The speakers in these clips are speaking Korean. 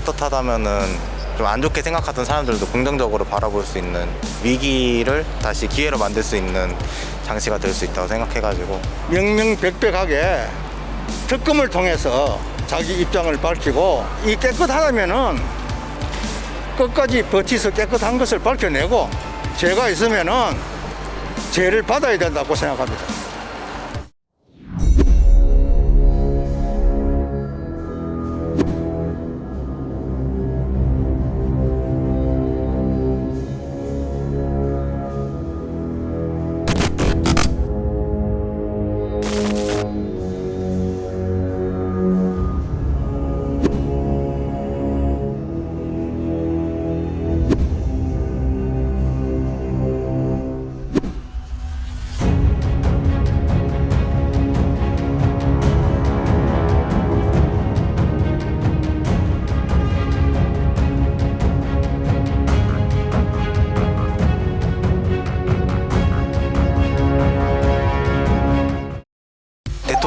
떳떳하다면은 좀 안 좋게 생각하던 사람들도 긍정적으로 바라볼 수 있는 위기를 다시 기회로 만들 수 있는 장치가 될 수 있다고 생각해가지고 명명백백하게 특검을 통해서 자기 입장을 밝히고 이 깨끗하다면은 끝까지 버티서 깨끗한 것을 밝혀내고 죄가 있으면은 죄를 받아야 된다고 생각합니다.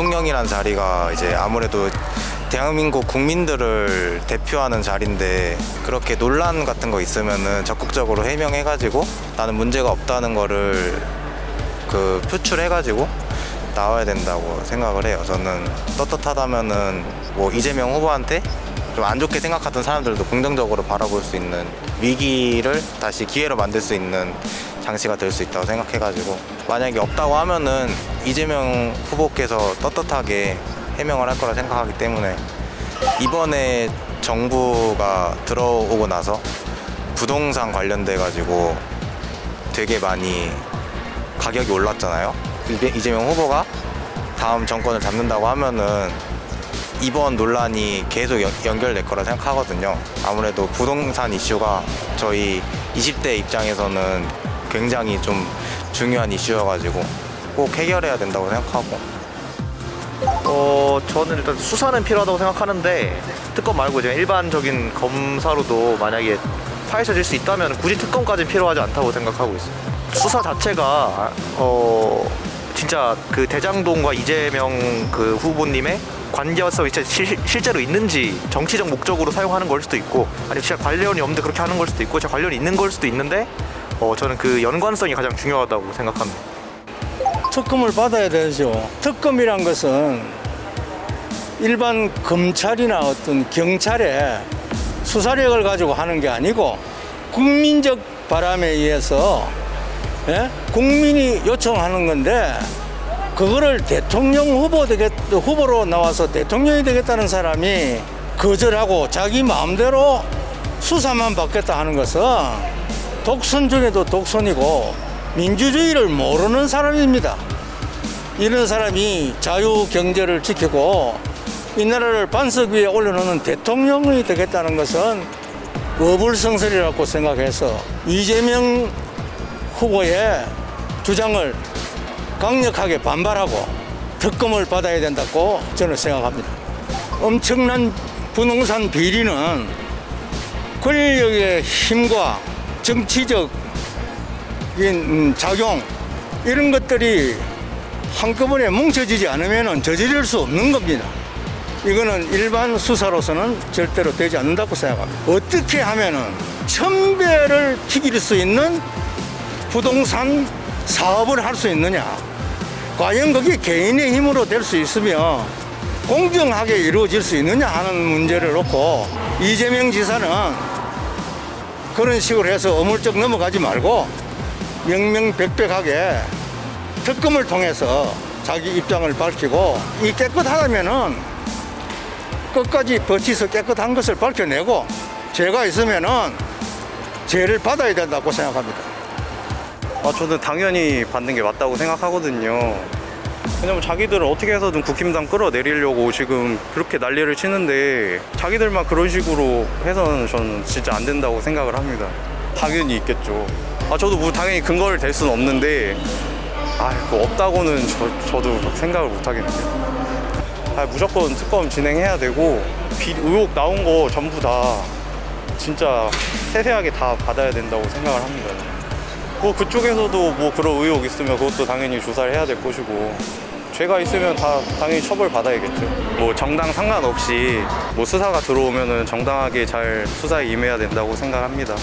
대통령이란 자리가 이제 아무래도 대한민국 국민들을 대표하는 자리인데 그렇게 논란 같은 거 있으면은 적극적으로 해명해가지고 나는 문제가 없다는 거를 그 표출해가지고 나와야 된다고 생각을 해요. 저는 떳떳하다면은 뭐 이재명 후보한테 좀 안 좋게 생각하던 사람들도 긍정적으로 바라볼 수 있는 위기를 다시 기회로 만들 수 있는 장치가 될 수 있다고 생각해가지고 만약에 없다고 하면은 이재명 후보께서 떳떳하게 해명을 할 거라 생각하기 때문에 이번에 정부가 들어오고 나서 부동산 관련돼 가지고 되게 많이 가격이 올랐잖아요. 이재명 후보가 다음 정권을 잡는다고 하면은 이번 논란이 계속 연, 연결될 거라 생각하거든요. 아무래도 부동산 이슈가 저희 20대 입장에서는 굉장히 좀 중요한 이슈여가지고 꼭 해결해야 된다고 생각하고 어, 저는 일단 수사는 필요하다고 생각하는데 특검 말고 이제 일반적인 검사로도 만약에 파헤쳐질 수 있다면 굳이 특검까지는 필요하지 않다고 생각하고 있어요. 수사 자체가 어 진짜 그 대장동과 이재명 그 후보님의 관계성이 진짜 실, 실제로 있는지 정치적 목적으로 사용하는 걸 수도 있고 아니면 진짜 관련이 없는데 그렇게 하는 걸 수도 있고 진짜 관련이 있는 걸 수도 있는데 어 저는 그 연관성이 가장 중요하다고 생각합니다. 특검을 받아야 되죠. 특검이란 것은 일반 검찰이나 어떤 경찰의 수사력을 가지고 하는 게 아니고 국민적 바람에 의해서 예? 국민이 요청하는 건데 그거를 대통령 후보 되겠, 후보로 나와서 대통령이 되겠다는 사람이 거절하고 자기 마음대로 수사만 받겠다 하는 것은 독선 중에도 독선이고 민주주의를 모르는 사람입니다. 이런 사람이 자유 경제를 지키고 이 나라를 반석 위에 올려놓는 대통령이 되겠다는 것은 어불성설이라고 생각해서 이재명 후보의 주장을 강력하게 반발하고 특검을 받아야 된다고 저는 생각합니다. 엄청난 부동산 비리는 권력의 힘과 정치적 인 작용 이런 것들이 한꺼번에 뭉쳐지지 않으면 저지를 수 없는 겁니다. 이거는 일반 수사로서는 절대로 되지 않는다고 생각합니다. 어떻게 하면은 천배를 튀길 수 있는 부동산 사업을 할 수 있느냐? 과연 그게 개인의 힘으로 될 수 있으며 공정하게 이루어질 수 있느냐 하는 문제를 놓고 이재명 지사는 그런 식으로 해서 어물쩍 넘어가지 말고 명명백백하게 특검을 통해서 자기 입장을 밝히고 이 깨끗하다면은 끝까지 버티서 깨끗한 것을 밝혀내고 죄가 있으면은 죄를 받아야 된다고 생각합니다. 아, 저는 당연히 받는 게 맞다고 생각하거든요. 왜냐면 자기들은 어떻게 해서든 국힘당 끌어내리려고 지금 그렇게 난리를 치는데 자기들만 그런 식으로 해서는 저는 진짜 안 된다고 생각을 합니다. 당연히 있겠죠. 아, 저도 뭐 당연히 근거를 댈 수는 없는데 아, 그 없다고는 저, 저도 생각을 못 하겠네요. 아, 무조건 특검 진행해야 되고 비, 의혹 나온 거 전부 다 진짜 세세하게 다 받아야 된다고 생각을 합니다. 뭐 그쪽에서도 뭐 그런 의혹 있으면 그것도 당연히 조사를 해야 될 것이고 죄가 있으면 다 당연히 처벌 받아야겠죠. 뭐 정당 상관없이 뭐 수사가 들어오면은 정당하게 잘 수사에 임해야 된다고 생각합니다.